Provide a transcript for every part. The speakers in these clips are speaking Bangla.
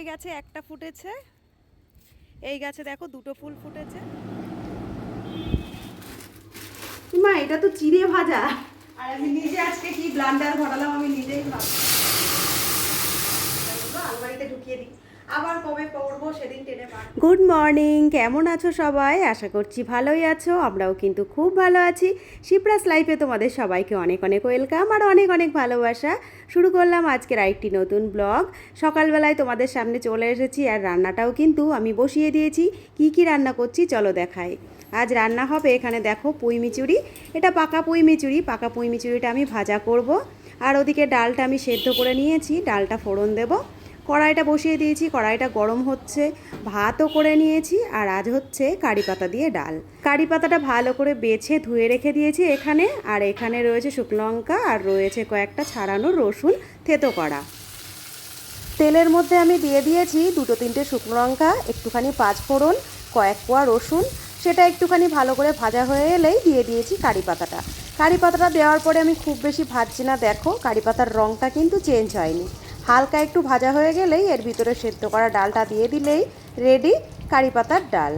ওই গাছে একটা ফুটেছে। এই গাছে দেখো দুটো ফুল ফুটেছে। মা এটা তো চিড়ে ভাজা। আর আমি নিজে আজকে কি ব্লান্ডার ঘটালাম আমি নিজেই ভাবছি। আলমারিতে ঢুকিয়ে দিই। আবার কবে পড়ব সেদিন টেনে গুড মর্নিং কেমন আছো সবাই? আশা করছি ভালোই আছো, আমরাও কিন্তু খুব ভালো আছি। শিপ্রাস লাইফে তোমাদের সবাইকে অনেক অনেক ওয়েলকাম আর অনেক অনেক ভালোবাসা। শুরু করলাম আজকের আরেকটি নতুন ব্লগ সকালবেলায় তোমাদের সামনে চলে এসেছি আর রান্নাটাও কিন্তু আমি বসিয়ে দিয়েছি। কি কি রান্না করছি চলো দেখাই। আজ রান্না হবে এখানে দেখো পুঁই মিচুরি। এটা পাকা পুঁই মিচুরি, পাকা পুঁই মিচুরিটা আমি ভাজা করব। আর ওদিকে ডালটা আমি সেদ্ধ করে নিয়েছি, ডালটা ফোড়ন দেবো। কড়াইটা বসিয়ে দিয়েছি, কড়াইটা গরম হচ্ছে। ভাতও করে নিয়েছি আর আজ হচ্ছে কারি পাতা দিয়ে ডাল। কারি পাতাটা ভালো করে বেছে ধুয়ে রেখে দিয়েছি এখানে। আর এখানে রয়েছে শুকনো লঙ্কা আর রয়েছে কয়েকটা ছাড়ানো রসুন থেতো করা। তেলের মধ্যে আমি দিয়ে দিয়েছি দুটো তিনটে শুকনো লঙ্কা, একটুখানি পাঁচ ফোড়ন কয়েক কোয়া রসুন। সেটা একটুখানি ভালো করে ভাজা হয়ে এলেই দিয়ে দিয়েছি কারি পাতাটা। কারি পাতাটা দেওয়ার পরে আমি খুব বেশি ভাজছি না, দেখো। কারি পাতার রঙটা কিন্তু চেঞ্জ হয়নি। হালকা একটু ভাজা হয়ে গেলেই এর ভিতরে সেদ্ধ করা ডালটা দিয়ে দিলেই রেডি কারি পাতার ডাল।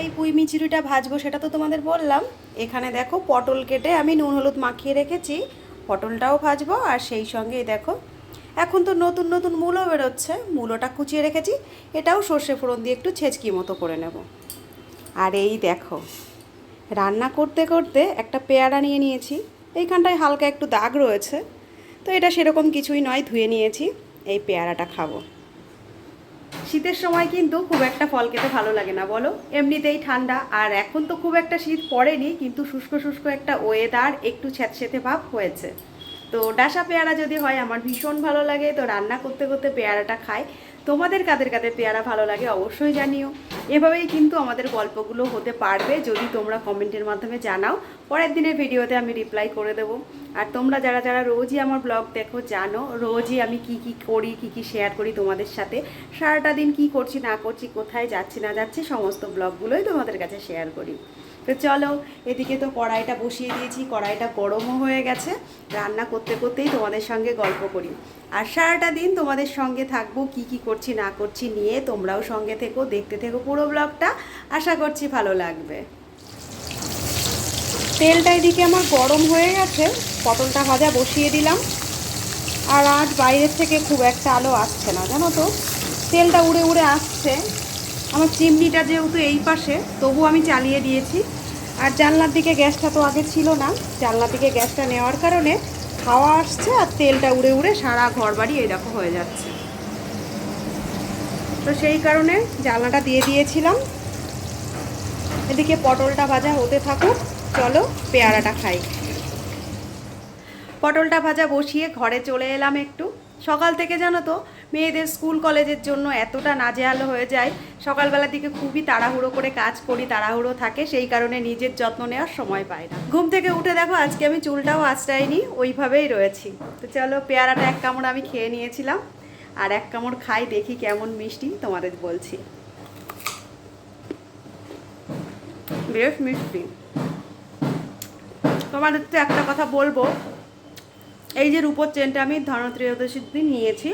এই পুঁই মিচুরিটা ভাজবো সেটা তো তোমাদের বললাম। এখানে দেখো পটল কেটে আমি নুন হলুদ মাখিয়ে রেখেছি। পটলটাও ভাজবো আর সেই সঙ্গেই দেখো, এখন তো নতুন নতুন মূলো বেরোচ্ছে। মূলোটা কুচিয়ে রেখেছি, এটাও সর্ষে ফোড়ন দিয়ে একটু ছেঁচকি মতো করে নেব। আর এই দেখো, রান্না করতে করতে একটা পেয়ারা নিয়ে নিয়েছি। এইখানটায় হালকা একটু দাগ রয়েছে, তো এটা সেরকম কিছুই নয়, ধুয়ে নিয়েছি। এই পেয়ারাটা খাব। শীতের সময় কিন্তু খুব একটা ফল খেতে ভালো লাগে না, বলো? এমনিতেই ঠান্ডা, আর এখন তো খুব একটা শীত পড়েনি, কিন্তু শুষ্ক শুষ্ক একটা ওয়েদার একটু স্যাঁতসেঁতে ভাব হয়েছে। তো ডাসা পেয়ারা যদি হয়, আমার ভীষণ ভালো লাগে। তো রান্না করতে করতে পেয়ারাটা খাই। তোমাদের কাদের কাদের পেয়ারা ভালো লাগে অবশ্যই জানিও। এভাবেই কিন্তু আমাদের গল্পগুলো হতে পারবে যদি তোমরা কমেন্টের মাধ্যমে জানাও। পরের দিনের ভিডিওতে আমি রিপ্লাই করে দেবো। আর তোমরা যারা যারা রোজই আমার ব্লগ দেখো, জানো রোজই আমি কি কি করি, কি কি শেয়ার করি তোমাদের সাথে। সারাটা দিন কি করছি, না করছি, কোথায় যাচ্ছি, না যাচ্ছি, সমস্ত ব্লগগুলোই তোমাদের কাছে শেয়ার করি। তো চলো, এদিকে তো কড়াইটা বসিয়ে দিয়েছি, কড়াইটা গরমও হয়ে গেছে। রান্না করতে করতেই তোমাদের সঙ্গে গল্প করি। আর সারাটা দিন তোমাদের সঙ্গে থাকব, কি কি করছি, না করছি নিয়ে তোমরাও সঙ্গে থেকো, দেখতে থেকো পুরো ব্লগটা। আশা করছি ভালো লাগবে। তেলটা এদিকে আমার গরম হয়ে গেছে, পটলটা ভাজা বসিয়ে দিলাম। আর আজ বাইরের থেকে খুব একটা আলো আসছে না, জানো তো? তেলটা উড়ে উড়ে আসছে। আমার চিমনিটা যেহেতু এই পাশে তবু আমি চালিয়ে দিয়েছি। আর জানলার দিকে গ্যাসটা তো আগে ছিল না। জানলার দিকে গ্যাসটা নেওয়ার কারণে হাওয়া আসছে আর তেলটা উড়ে উড়ে সারা ঘর বাড়ি এরকম হয়ে যাচ্ছে। তো সেই কারণে জানলাটা দিয়ে দিয়েছিলাম। এদিকে পটলটা ভাজা হতে থাকুক, চলো পেয়ারাটা খাই। পটলটা ভাজা বসিয়ে ঘরে চলে এলাম একটু। সকাল থেকে জানো তো মেয়েদের স্কুল কলেজের জন্য এতটা নাজেহাল হয়ে যায়। সকালবেলার দিকে খুবই তাড়াহুড়ো করে কাজ করি, তাড়াহুড়ো থাকে, সেই কারণে নিজের যত্ন নেওয়ার সময় পাই না। ঘুম থেকে উঠে দেখো, আজকে আমি চুলটাও আশ্রাইনি ওইভাবেই রয়েছি। তো চলো, পেয়ারাটা এক কামড় আমি খেয়ে নিয়েছিলাম। আর এক কামড় খাই, দেখি কেমন মিষ্টি তোমাদের বলছি। বেশ মিষ্টি। তোমাদের তো একটা কথা বলব, এই যে রূপোর চেনটা আমি ধনত্রয়োদশীর দিন নিয়েছি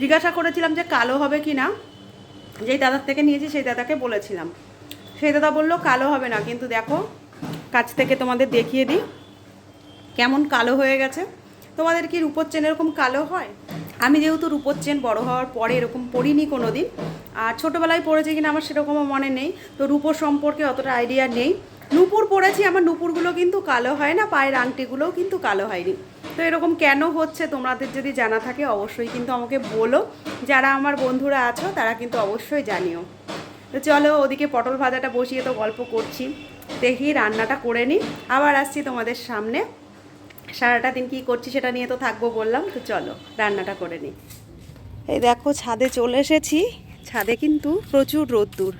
জিজ্ঞাসা করেছিলাম যে কালো হবে কি না, যেই দাদার থেকে নিয়েছি সেই দাদাকে বলেছিলাম। সেই দাদা বলল, কালো হবে না, কিন্তু দেখো, কাছ থেকে তোমাদের দেখিয়ে দিই, কেমন কালো হয়ে গেছে। তোমাদের কি রূপোর চেন এরকম কালো হয়? আমি যেহেতু রূপোর চেন বড় হওয়ার পরে এরকম পড়িনি কোনো দিন আর ছোটোবেলায় পড়েছি কিনা আমার সেরকমও মনে নেই, তো রূপোর সম্পর্কে অতটা আইডিয়া নেই। নুপুর পড়েছি, আমার নুপুরগুলো কিন্তু কালো হয় না, পায়ের আংটিগুলোও কিন্তু কালো হয়নি। তো এরকম কেন হচ্ছে তোমাদের যদি জানা থাকে অবশ্যই কিন্তু আমাকে বলো। যারা আমার বন্ধুরা আছো, তারা কিন্তু অবশ্যই জানিও। তো চলো ওদিকে পটল ভাজাটা বসিয়ে তো গল্প করছি। দেখি রান্নাটা করে নিই আবার আসছি তোমাদের সামনে। সারাটা দিন কী করছি সেটা নিয়ে তো থাকব বললাম। তো চলো রান্নাটা করে নিই এই দেখো ছাদে চলে এসেছি। ছাদে কিন্তু প্রচুর রোদ্দুর।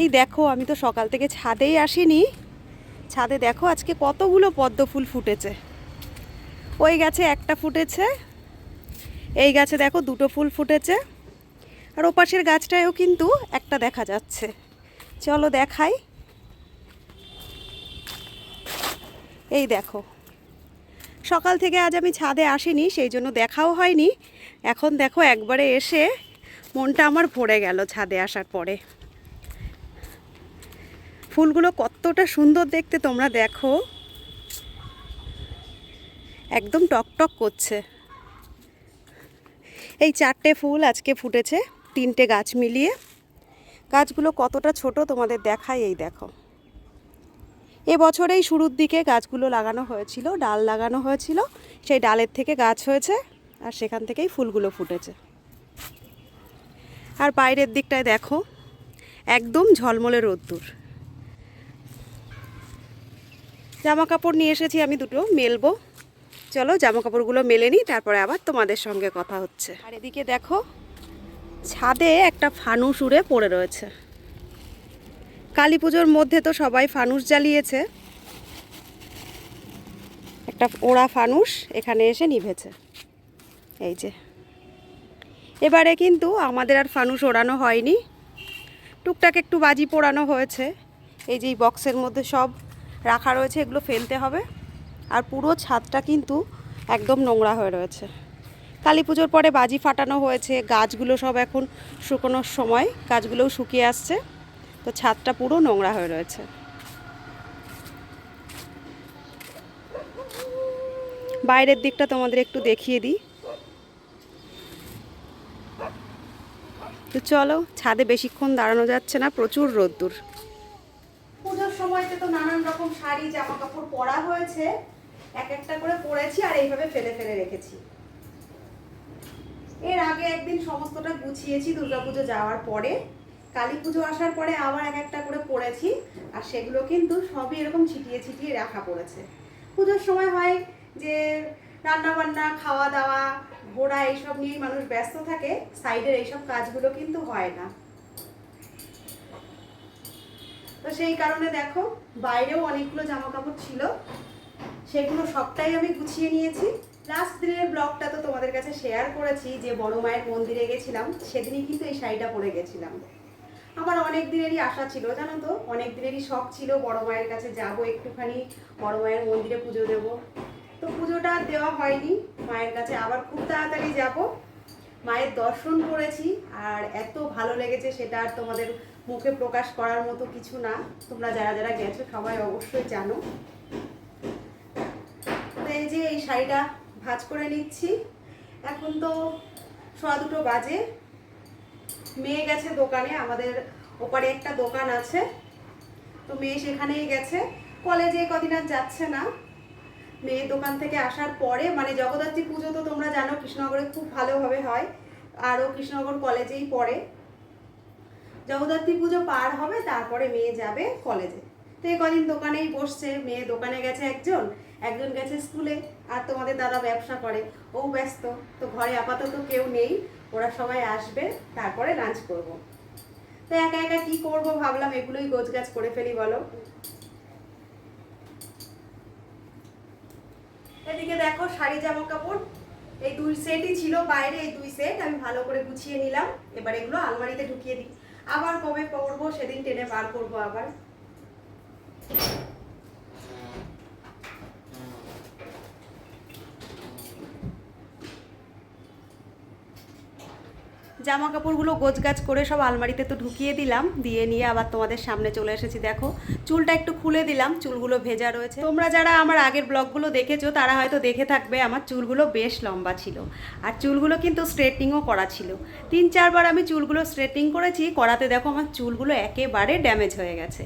এই দেখো আমি তো সকাল থেকে ছাদেই আসিনি। ছাদে দেখো আজকে কতগুলো পদ্ম ফুল ফুটেছে। ওই গাছে একটা ফুটেছে। এই গাছে দেখো দুটো ফুল ফুটেছে। আর ওপাশের গাছটায়ও কিন্তু একটা দেখা যাচ্ছে। চলো দেখাই। এই দেখো। সকাল থেকে আজ আমি ছাদে আসিনি, সেই জন্য দেখাও হয়নি। এখন দেখো একবারে এসে মনটা আমার ভরে গেল ছাদে আসার পরে। ফুলগুলো কতটা সুন্দর দেখতে তোমরা দেখো। একদম টকটক করছে। এই চারটে ফুল আজকে ফুটেছে, তিনটে গাছ মিলিয়ে। গাছগুলো কতটা ছোট তোমাদের দেখাই, এই দেখো। এ বছরেই শুরুর দিকে গাছগুলো লাগানো হয়েছিল, ডাল লাগানো হয়েছিল, সেই ডালের থেকে গাছ হয়েছে, আর সেখান থেকেই ফুলগুলো ফুটেছে। আর বাইরের দিকটায় দেখো, একদম ঝলমলে রোদ্দুর। জামা কাপড় নিয়ে এসেছি আমি দুটো, মেলবো। চলো জামা কাপড়গুলো মেলে নিই, তারপরে আবার তোমাদের সঙ্গে কথা হচ্ছে। আর এদিকে দেখো, ছাদে একটা ফানুস উড়ে পড়ে রয়েছে। কালী পুজোর মধ্যে তো সবাই ফানুস জ্বালিয়েছে। একটা ওড়া ফানুস এখানে এসে নিভেছে। এই যে। এবারে কিন্তু আমাদের আর ফানুস ওড়ানো হয়নি। টুকটাক একটু বাজি পোড়ানো হয়েছে। এই যে বক্সের মধ্যে সব রাখা রয়েছে, এগুলো ফেলতে হবে। আর পুরো ছাদটা কিন্তু একদম নোংরা হয়ে রয়েছে। কালী পুজোর পরে বাজি ফাটানো হয়েছে, গাছগুলো সব এখন শুকোনোর সময়, গাছগুলোও শুকিয়ে আসছে। তো ছাদটা পুরো নোংরা হয়ে রয়েছে। বাইরের দিকটা তোমাদের একটু দেখিয়ে দিই। তো চলো, ছাদে বেশিক্ষণ দাঁড়ানো যাচ্ছে না, প্রচুর রোদ্দুর। পুজোর সময়তে তো নানান রকম শাড়ি জামা কাপড় পরা হয়েছে। এক একটা করে পরেছি আর এইভাবে ফেলে ফেলে রেখেছি। এর আগে একদিন সমস্তটা গুছিয়েছি দুর্গাপুজো যাওয়ার পরে কালী পুজো আসার পরে আবার এক একটা করে পড়েছি আর সেগুলো কিন্তু সবই এরকম ছিটিয়ে ছিটিয়ে রাখা পড়েছে। পুজোর সময় হয় যে রান্না বান্না খাওয়া দাওয়া ঘোরা এইসব নিয়েই মানুষ ব্যস্ত থাকে, সাইডের এইসব কাজগুলো কিন্তু হয় না। তো সেই কারণে দেখো, বাইরেও অনেকগুলো জামা কাপড় ছিল। সেগুলো সবটাই আমি গুছিয়ে নিয়েছি। লাস্ট দিনের ব্লগটা তো তোমাদের কাছে শেয়ার করেছি যে বড় মায়ের মন্দিরে গেছিলাম, সেদিনই কিন্তু এই শাড়িটা পরে গেছিলাম। আমার অনেক দিনেরই আশা ছিল, জানো তো? অনেক দিনেরই শখ ছিল বড় মায়ের কাছে যাব একটুখানি, বড় মায়ের মন্দিরে পুজো দেব। তো পুজোটা দেওয়া হয়নি, মায়ের কাছে আবার খুব তাড়াতাড়ি যাব। মায়ের দর্শন করেছি, আর এত ভালো লেগেছে সেটা আর তোমাদের মুখে প্রকাশ করার মতো কিছু না। তোমরা যারা যারা গেছো সবাই অবশ্যই জানো। শাড়িটা ভাঁজ করে নিচ্ছি। এখন তো সোয়া দুটো বাজে। মেয়ে গেছে দোকানে, আমাদের ওপারে একটা দোকান আছে। তো মেয়ে সেখানেই গেছে। কলেজে কদিন আর যাচ্ছে না। মেয়ে দোকান থেকে আসার পরে মানে জগদ্ধাত্রী পুজো তো তোমরা জানো, কৃষ্ণনগরে খুব ভালোভাবে হয়। আর ও কৃষ্ণনগর কলেজেই পড়ে। জগদ্ধাত্রী পুজো পার হবে, তারপরে মেয়ে যাবে কলেজে। তো এই কদিন দোকানেই বসছে। মেয়ে দোকানে গেছে একজন একজন গেছে স্কুলে। আর তোমাদের দাদা ব্যবসা করে, ও ব্যস্ত, তো ঘরে আপাতত কেউ নেই, ওরা সবাই আসবে, তারপরে লাঞ্চ করব। তো একা একা কি করব ভাবলাম, এগুলোই গোছগাছ করে ফেলি, বলো। এদিকে দেখো শাড়ি জামা কাপড় এই দুই সেটই ছিল বাইরে, এই দুই সেট আমি ভালো করে গুছিয়ে নিলাম। এবার এগুলো আলমারিতে ঢুকিয়ে দিই। আবার কবে পরবো, সেদিন টেনে বার করব আবার। জামা কাপড়গুলো গোছগাছ করে সব আলমারিতে তো ঢুকিয়ে দিলাম, দিয়ে নিয়ে আবার তোমাদের সামনে চলে এসেছি। দেখো, চুলটা একটু খুলে দিলাম, চুলগুলো ভেজা রয়েছে। তোমরা যারা আমার আগের ব্লগগুলো দেখেছ, তারা হয়তো দেখে থাকবে আমার চুলগুলো বেশ লম্বা ছিল, আর চুলগুলো কিন্তু স্ট্রেটনিংও করা ছিল। তিন চারবার আমি চুলগুলো স্ট্রেটিং করেছি, করাতে দেখো আমার চুলগুলো একেবারে ড্যামেজ হয়ে গেছে।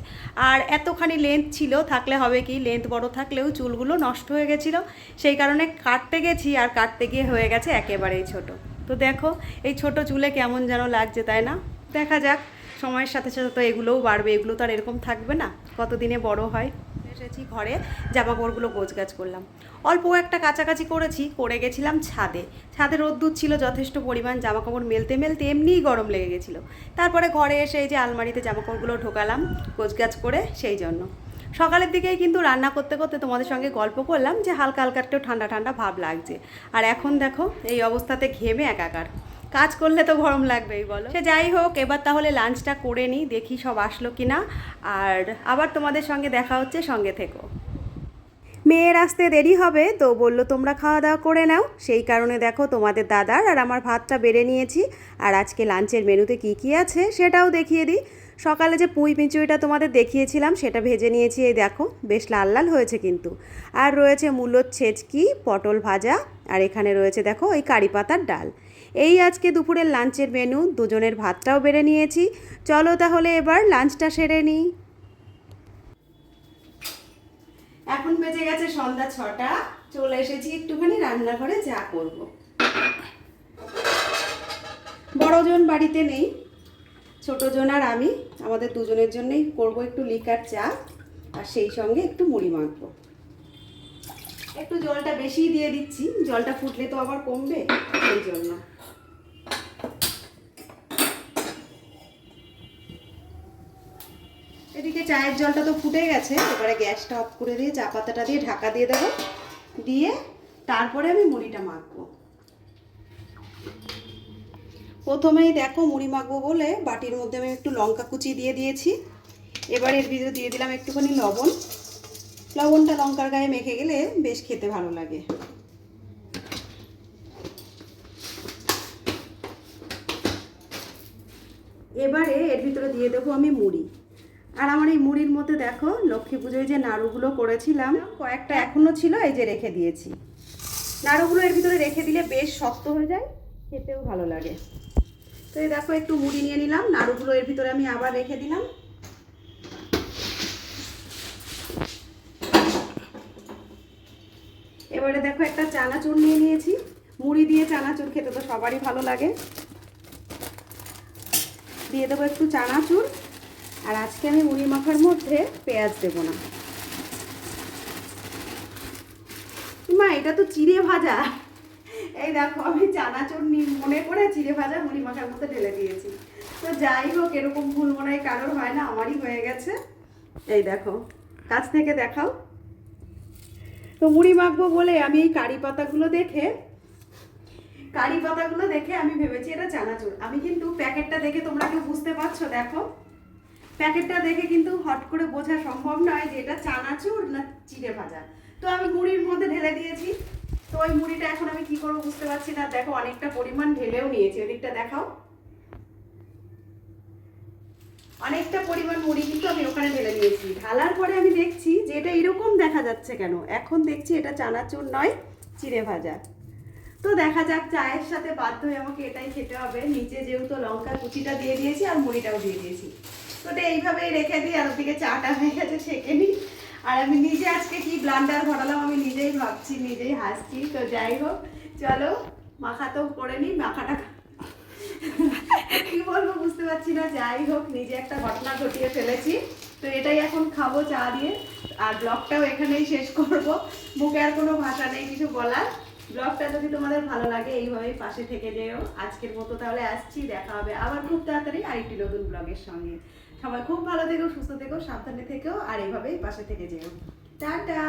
আর এতখানি লেন্থ ছিল, থাকলে হবে কি লেন্থ বড় থাকলেও চুলগুলো নষ্ট হয়ে গেছিল, সেই কারণে কাটতে গেছি, আর কাটতে গিয়ে হয়ে গেছে একেবারেই ছোট। তো দেখো, এই ছোট চুলে কেমন যেন লাগছে, তাই না? দেখা যাক, সময়ের সাথে সাথে তো এগুলোও বাড়বে, এগুলো তো আর এরকম থাকবে না। কতদিনে বড় হয়? এসেছি ঘরে জামা কাপড়গুলো গোছগাছ করলাম। অল্প একটা কাছাকাছি করেছি, করে গেছিলাম ছাদে। ছাদে রোদ্দুর ছিল, যথেষ্ট পরিমাণ জামা কাপড় মেলতে মেলতে এমনিই গরম লেগে গেছিল। তারপরে ঘরে এসে এই যে আলমারিতে জামা কাপড়গুলো ঢোকালাম, গোছগাছ করে, সেই জন্য। সকালের দিকেই কিন্তু রান্না করতে করতে তোমাদের সঙ্গে গল্প করলাম যে হালকা হালকা একটু ঠান্ডা ঠান্ডা ভাব লাগছে। আর এখন দেখো, এই অবস্থাতে ঘেমে একাকার। কাজ করলে তো গরম লাগবেই, বলো। সে যাই হোক, এবার তাহলে লাঞ্চটা করে নিই, দেখি সব আসলো কি না আর আবার তোমাদের সঙ্গে দেখা হচ্ছে, সঙ্গে থেকো। মেয়ের আসতে দেরি হবে, তো বলল, তোমরা খাওয়া দাওয়া করে নাও। সেই কারণে দেখো, তোমাদের দাদার আর আমার ভাতটা বেড়ে নিয়েছি। আর আজকে লাঞ্চের মেনুতে কি কি আছে, সেটাও দেখিয়ে দিই। সকালে যে পুঁই মিচুইটা তোমাদের দেখিয়েছিলাম, সেটা ভেজে নিয়েছি, এই দেখো, বেশ লাল লাল হয়েছে কিন্তু। আর রয়েছে মূলোর ছেচকি, পটল ভাজা, আর এখানে রয়েছে দেখো, ওই কারি পাতার ডাল। এই আজকে দুপুরের লাঞ্চের মেনু, দুজনের ভাতটাও বেড়ে নিয়েছি। চলো তাহলে এবার লাঞ্চটা সেরে নিই। এখন বেজে গেছে সন্ধ্যা ছটা, চলে এসেছি একটুখানি রান্নাঘরে চা করব। বড়জন বাড়িতে নেই ছোটজন আর আমি, আমাদের দুজনের জন্যই করব একটু লিকার চা আর সেই সঙ্গে একটু মুড়ি মাখবো। একটু জলটা বেশি দিয়ে দিচ্ছি, জলটা ফুটলে তো আবার কমবে সেই জন্য। এদিকে চায়ের জলটা তো ফুটে গেছে, এবারে গ্যাসটা অফ করে দিয়ে চা পাতাটা দিয়ে ঢাকা দিয়ে দেবো, দিয়ে তারপরে আমি মুড়িটা মাখবো। প্রথমেই দেখো মুড়ি মাখবো বলে বাটির মধ্যে আমি একটু লঙ্কা কুচি দিয়ে দিয়েছি। এবার এর ভিতরে দিয়ে দিলাম একটুখানি লবণ। লবণটা লঙ্কার গায়ে মেখে গেলে বেশ খেতে ভালো লাগে। এবারে এর ভিতরে দিয়ে দেবো আমি মুড়ি। আর আমার এই মুড়ির মধ্যে দেখো লক্ষ্মী পুজোয় যে নাড়ুগুলো করেছিলাম, কয়েকটা এখনও ছিল, এই যে রেখে দিয়েছি। নাড়ুগুলো এর ভিতরে রেখে দিলে বেশ শক্ত হয়ে যায়, খেতেও ভালো লাগে। তো এই দেখো, একটু মুড়ি নিয়ে নিলাম। নাড়ুগুলো এর ভিতরে আমি আবার রেখে দিলাম। এবারে দেখো, একটা চানাচুর নিয়ে নিয়েছি। মুড়ি দিয়ে চানাচুর খেতে তো সবারই ভালো লাগে। দিয়ে দেবো একটু চানাচুর। আর আজকে আমি মুড়ি মাখার মধ্যে পেঁয়াজ দেবো না। মা, এটা তো চিড়ে ভাজা। এই দেখো, আমি চানাচুর নি- মনে করে চিড়ে ভাজা মুড়ি মাখার মধ্যে ঢেলে দিয়েছি। তো যাই হোক, এরকম ভুল মনে হয় কারোর হয় না, আমারই হয়ে গেছে। এই দেখো, কাছ থেকে দেখাও। তো মুড়ি মাখবো বলে আমি এই কারি পাতাগুলো দেখে, কারি পাতাগুলো দেখে আমি ভেবেছি এটা চানাচুর। আমি কিন্তু প্যাকেটটা দেখে তোমরা কেউ বুঝতে পারছ, দেখো। প্যাকেটটা দেখে কিন্তু হট করে বোঝা সম্ভব নয় যে এটা চানাচুর না চিড়ে ভাজা। তো আমি মুড়ির মধ্যে ঢেলে দিয়েছি। তো ওই মুড়িটা এখন আমি কি করব বুঝতে পারছি না। দেখো, অনেকটা পরিমাণ ঢেলেও নিয়েছি ওদিকটা দেখাও। অনেকটা পরিমাণ মুড়ি কিন্তু আমি ওখানে ঢেলে নিয়েছি। ঢালার পরে আমি দেখছি যে এটা এরকম দেখা যাচ্ছে কেন? এখন দেখছি এটা চানাচুর নয়, চিড়ে ভাজা। তো দেখা যাক, চায়ের সাথে বাধ্য হয়ে আমাকে এটাই খেতে হবে। নিচে যেহেতু লঙ্কা কুচিটা দিয়ে দিয়েছি আর মুড়িটাও দিয়ে দিয়েছি। তো এটা এইভাবেই রেখে দিই, আর ওদিকে চাটা হয়ে গেছে সেঁকে নিই। আর আমি নিজে আজকে কি ব্লান্ডার ঘটালাম আমি নিজেই ভাবছি, নিজেই হাসছি। তো যাই হোক, চলো, মাখা তো করে নিই মাখাটা কি বলব বুঝতে পারছি না, যাই হোক, নিজে একটা ঘটনা ঘটিয়ে ফেলেছি। তো এটাই এখন খাব চা দিয়ে, আর ব্লগটাও এখানেই শেষ করব। মুখে আর কোনো ভাষা নেই, কিছু বলার। ব্লগটা যদি তোমাদের ভালো লাগে, এইভাবেই পাশে থেকে যেও। আজকের মতো তাহলে আসছি, দেখা হবে আবার খুব তাড়াতাড়ি আরেকটি নতুন ব্লগের সঙ্গে। সবাই খুব ভালো থেকো সুস্থ থেকো সাবধানে থেকেও আর এইভাবেই পাশে থেকে যেও। টাটা!